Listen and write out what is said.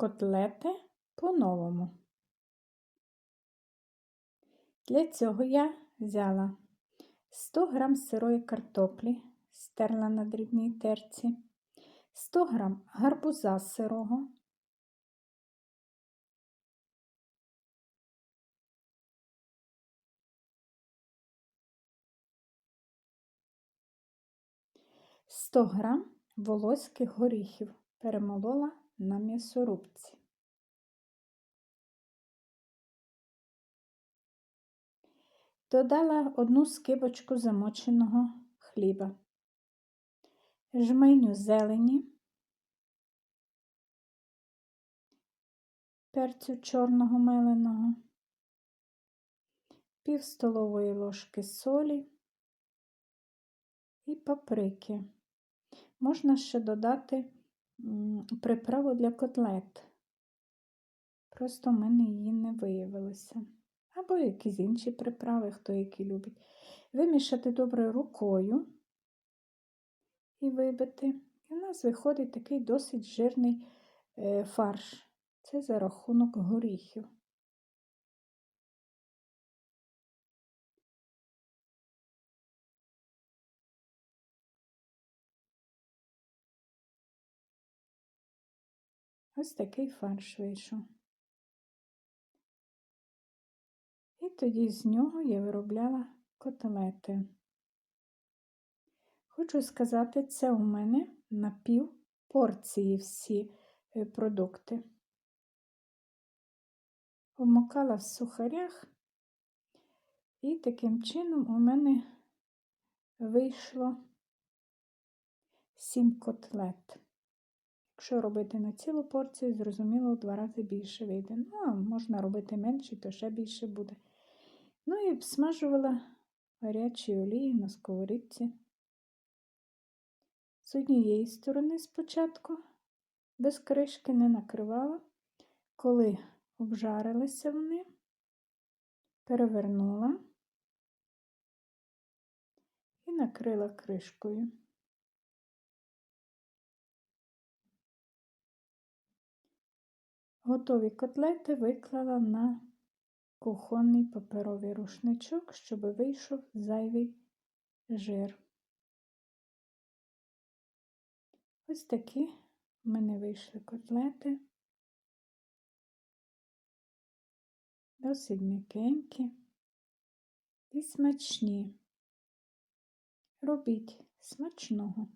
котлети по-новому. Для цього я взяла 100 г сирої картоплі, стерла на дрібній терці, 100 г гарбуза сирого, Сто грам волоських горіхів перемолола на м'ясорубці. Додала одну скибочку замоченого хліба, жменю зелені, перцю чорного меленого, пів столової ложки солі і паприки. Можна ще додати приправу для котлет. Просто в мене її не виявилося. Або якісь інші приправи, хто які любить. Вимішати добре рукою і вибити. І в нас виходить такий досить жирний е, фарш. Це за рахунок горіхів. Ось такий фарш вийшов. І тоді з нього я виробляла котлети. Хочу сказати, це у мене на пів порції всі е, продукти. Обмокала в сухарях, і таким чином у мене вийшло 7 котлет. Якщо робити на цілу порцію, зрозуміло, в два рази більше вийде. Ну, а можна робити менше, то ще більше буде. Ну і обсмажувала гарячі олії на сковорідці. З однієї сторони спочатку, без кришки не накривала, коли обжарилися вони, перевернула і накрила кришкою. Готові котлети виклала на кухонний паперовий рушничок, щоб вийшов зайвий жир. Ось такі в мене вийшли котлети. Досить м'якенькі і смачні. Робіть смачного.